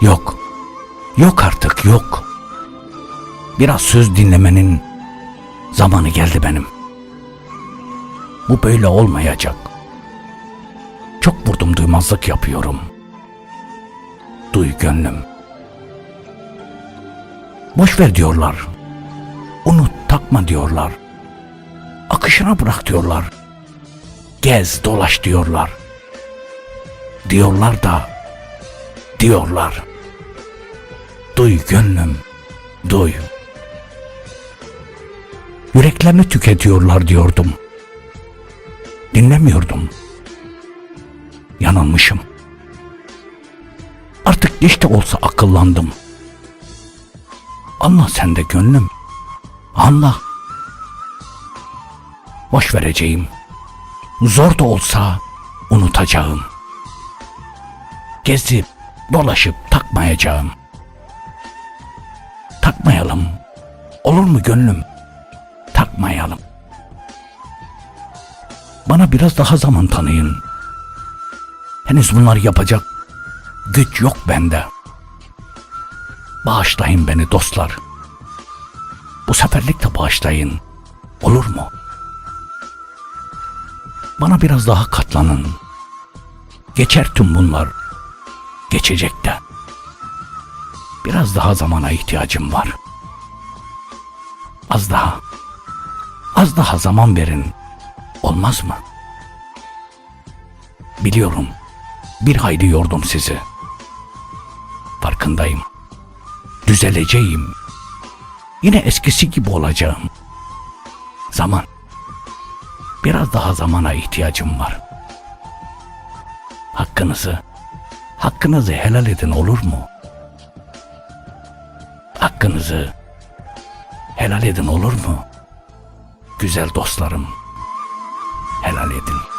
Yok. Yok artık yok. Biraz söz dinlemenin zamanı geldi benim. Bu böyle olmayacak. Çok vurdum duymazlık yapıyorum. Duy gönlüm. Boş ver diyorlar. Unut takma diyorlar. Akışına bırak diyorlar. Gez dolaş diyorlar. Diyorlar da diyorlar. Duy gönlüm, duy. Yüreklerini tüketiyorlar diyordum. Dinlemiyordum. Yanılmışım. Artık geç olsa akıllandım. Anla sen de gönlüm. Anla. Boş vereceğim. Zor da olsa unutacağım. Gezip dolaşıp takmayacağım. Takmayalım. Olur mu gönlüm? Takmayalım. Bana biraz daha zaman tanıyın. Henüz bunları yapacak güç yok bende. Bağışlayın beni dostlar. Bu seferlik de bağışlayın. Olur mu? Bana biraz daha katlanın. Geçer tüm bunlar. Geçecek de. Biraz daha zamana ihtiyacım var. Az daha. Az daha zaman verin. Olmaz mı? Biliyorum. Bir hayli yordum sizi. Farkındayım. Düzeleceğim. Yine eskisi gibi olacağım. Zaman. Biraz daha zamana ihtiyacım var. Hakkınızı, hakkınızı helal edin olur mu? Hakkınızı helal edin olur mu? Güzel dostlarım, helal edin.